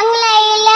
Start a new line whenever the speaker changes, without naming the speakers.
അങ്ങനെ ഇല്ല